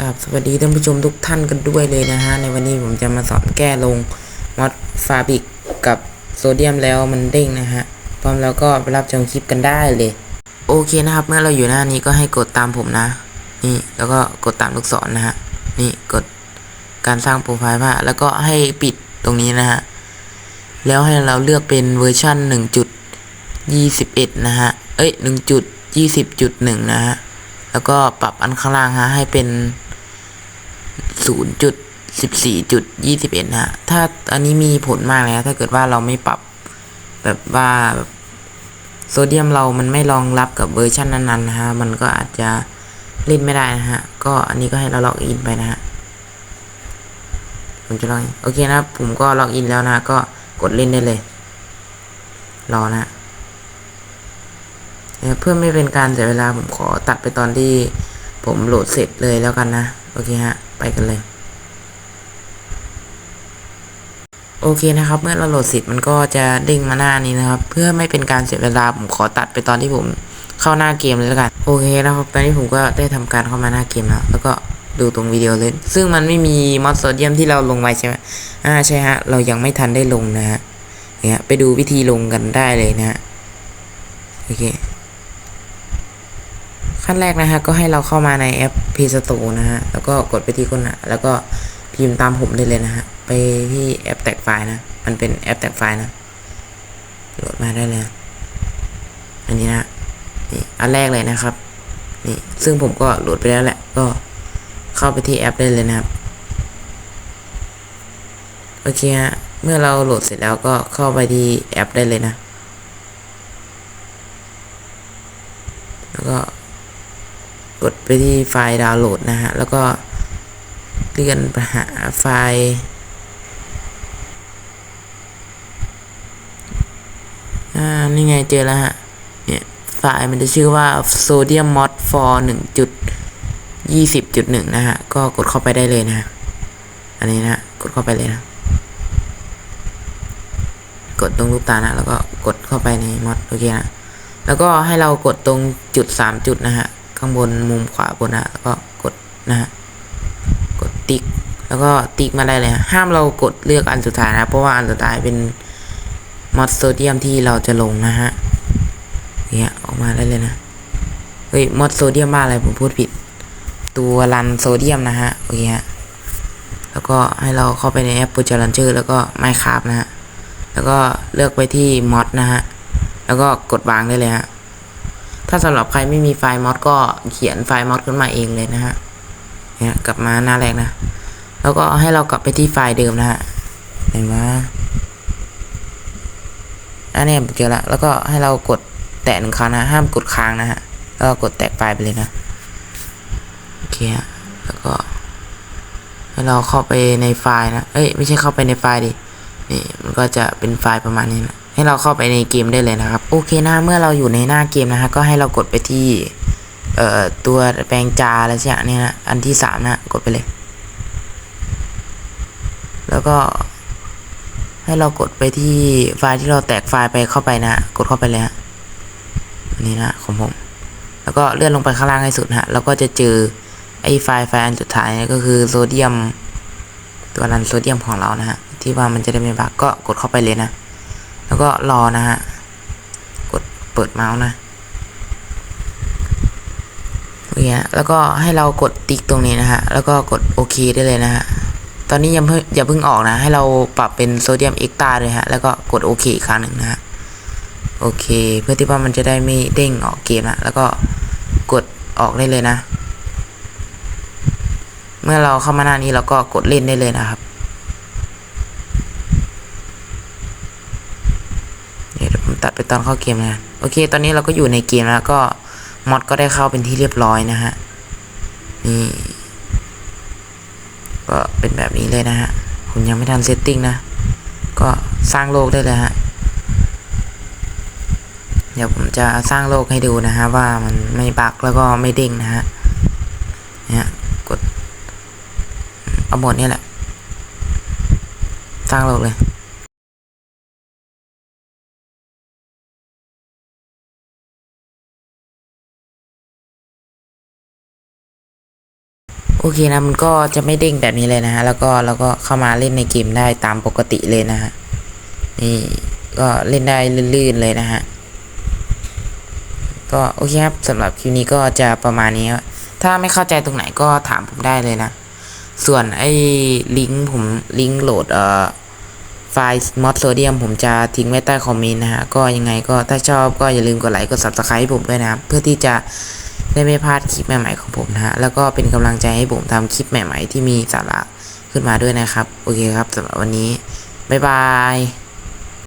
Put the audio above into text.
กับสวัสดีท่านผู้ชมทุกท่านกันด้วยเลยนะฮะ ในวันนี้ผมจะมาสอนแก้ลงมอดฟาบิกกับโซเดียมแล้วมันเด้งนะฮะ พร้อมแล้วก็ไปรับชมคลิปกันได้เลย โอเคนะครับ เมื่อเราอยู่หน้านี้ก็ให้กดตามผมนะ นี่แล้วก็กดตามลูกศรนะฮะ นี่กดการสร้างโปรไฟล์ผ้าแล้วก็ให้ปิดตรงนี้นะฮะ แล้วให้เราเลือกเป็นเวอร์ชัน1.21 นะฮะ เอ้ย 1.20.1 นะฮะแล้วก็ปรับอันข้างล่างฮะให้เป็น 0.14.21ฮะถ้าอันนี้มีผลมากเลยนะถ้าเกิดว่าเราไม่ปรับแบบว่าโซเดียมเรามันไม่รองรับกับเวอร์ชันนั้นๆนะฮะ มันก็อาจจะเล่นไม่ได้นะฮะ ก็อันนี้ก็ให้เราล็อกอินไปนะฮะ ผมจะล็อกอินโอเคนะผมก็ล็อกอินแล้วนะ ก็กดเล่นได้เลย รอนะเพื่อไม่เป็นการเสียเวลาผมขอตัดไปตอนที่ผมโหลดเสร็จเลยแล้วกันนะ โอเคฮะ ไปกันเลย โอเคนะครับ เมื่อเราโหลดเสร็จมันก็จะเด้งมาหน้านี้นะครับ เพื่อไม่เป็นการเสียเวลาผมขอตัดไปตอนที่ผมเข้าหน้าเกมเลยแล้วกันโอเคนะครับ ตอนนี้ผมก็ได้ทำการเข้ามาหน้าเกมแล้วแล้วก็ดูตรงวิดีโอเลย ซึ่งมันไม่มีมอดโซเดียมที่เราลงไว้ใช่ไหมอ่าใช่ฮะ เรายังไม่ทันได้ลงนะฮะเนี่ยไปดูวิธีลงกันได้เลยนะฮะ โอเค ขั้นแรกนะฮะก็ให้เราเข้ามาในแอป Play Store นะฮะแล้วก็กดไปที่ค้นหาแล้วก็พิมพ์ตามผมได้เลยนะฮะไปที่แอปแตกไฟล์นะ มันเป็นแอปแตกไฟล์นะโหลดมาได้เลย อันนี้นะนี่อันแรกเลยนะครับนี่ซึ่งผมก็โหลดไปแล้วแหละก็เข้าไปที่แอปได้เลยนะครับโอเคฮะเมื่อเราโหลดเสร็จแล้วก็เข้าไปที่แอปได้เลยนะ แล้วก็ กดไปที่ไฟล์ดาวน์โหลดนะฮะ แล้วก็เลื่อนไปหาไฟล์อ่านี่ไงเจอแล้วฮะ เนี่ยไฟล์มันจะชื่อว่า sodium mod for 1.20.1 นะฮะ ก็กดเข้าไปได้เลยนะฮะอันนี้นะกดเข้าไปเลยนะ กดตรงรูปตานะ แล้วก็กดเข้าไปในมอดโอเคนะ แล้วก็ให้เรากดตรงจุดสามจุดนะฮะ ข้างบนมุมขวาบนนะแล้วก็กดนะฮะกดติ๊ก แล้วก็ติ๊กมาได้เลยฮะห้ามเรากดเลือกอันสุดท้ายนะ เพราะว่าอันสุดท้ายเป็นมอดโซเดียมที่เราจะลงนะฮะเนี่ยออกมาได้เลยนะเฮ้ยมอดโซเดียมบ้าอะไรผมพูดผิด ตัวรันโซเดียมนะฮะโอเคฮะแล้วก็ให้เราเข้าไปในแอป p r o j e c t Launcher แล้วก็ Minecraft นะฮะแล้วก็เลือกไปที่มอดนะฮะแล้วก็กดวางได้เลยฮะ ถ้าสำหรับใครไม่มีไฟล์มอดก็เขียนไฟล์มอดขึ้นมาเองเลยนะฮะเนี่ยกลับมาหน้าแรกนะ แล้วก็ให้เรากลับไปที่ไฟล์เดิมนะฮะเห็นไหมอันนี้ผมเจอแล้วแล้วก็ให้เรากดแตะหนึ่งครั้งนะ ห้ามกดค้างนะฮะ แล้วก็กดแตะไฟล์ไปเลยนะ โอเคฮะแล้วก็ ให้เราเข้าไปในไฟล์นะ เอ้ย ไม่ใช่เข้าไปในไฟล์ดิ นี่ มันก็จะเป็นไฟล์ประมาณนี้นะ ให้เราเข้าไปในเกมได้เลยนะครับ โอเคนะเมื่อเราอยู่ในหน้าเกมนะฮะก็ให้เรากดไปที่เอ่อตัวแปลงจาอะไรสักอย่างเนี่ยนะอันที่สามนะกดไปเลย แล้วก็ให้เรากดไปที่ไฟล์ที่เราแตกไฟล์ไปเข้าไปนะกดเข้าไปเลยฮะอันนี้นะของผม แล้วก็เลื่อนลงไปข้างล่างให้สุดฮะแล้วก็จะเจอไอ้ไฟล์ไฟล์อันสุดท้ายนะก็คือโซเดียม ตัวรันโซเดียมของเรานะฮะที่ว่ามันจะได้ไม่บักก็กดเข้าไปเลยนะ แล้วก็รอนะฮะ กดเปิดเมาส์นะเนี่ยแล้วก็ให้เรากดติ๊กตรงนี้นะฮะ แล้วก็กดโอเคได้เลยนะฮะ ตอนนี้ยังเพิ่งอย่าเพิ่งออกนะ ให้เราปรับเป็นโซเดียมเอ็กตาเลยฮะ แล้วก็กดโอเคอีกครั้งหนึ่งนะฮะ โอเค เพื่อที่ว่ามันจะได้ไม่เด้งออกเกมนะ แล้วก็กดออกได้เลยนะ เมื่อเราเข้ามาหน้านี้เราก็กดเล่นได้เลยนะครับ เดี๋ยวผม ตัดไปตอนเข้าเกมนะโอเค ตอนนี้เราก็อยู่ในเกมแล้วก็มอดก็ได้เข้าเป็นที่เรียบร้อยนะฮะนี่ก็เป็นแบบนี้เลยนะฮะผมยังไม่ทันเซตติ้งนะ ก็สร้างโลกได้เลยฮะเดี๋ยวผมจะสร้างโลกให้ดูนะฮะว่ามันไม่บักแล้วก็ไม่เด้งนะฮะเนี่ยกดเอาหมดนี่แหละ สร้างโลกเลย โอเคนะมันก็จะไม่เด้งแบบนี้เลยนะฮะแล้วก็แล้วก็เข้ามาเล่นในเกมได้ตามปกติเลยนะฮะนี่ก็เล่นได้ลื่นๆเลยนะฮะก็โอเคครับสำหรับคลิปนี้ก็จะประมาณนี้ถ้าไม่เข้าใจตรงไหนก็ถามผมได้เลยนะ ส่วนไอ้ลิงก์ผมลิงก์โหลดเอ่อไฟล์มอดโซเดียมผมจะทิ้งไว้ใต้คอมเมนต์นะฮะ ก็ยังไงก็ถ้าชอบก็อย่าลืมกดไลค์กด subscribe ให้ผมด้วยนะครับ เพื่อที่จะ ได้ไม่พลาดคลิปใหม่ๆของผมนะฮะ แล้วก็เป็นกำลังใจให้ผมทำคลิปใหม่ ๆ ที่มีสาระขึ้นมาด้วยนะครับ โอเคครับสำหรับวันนี้ บ๊ายบาย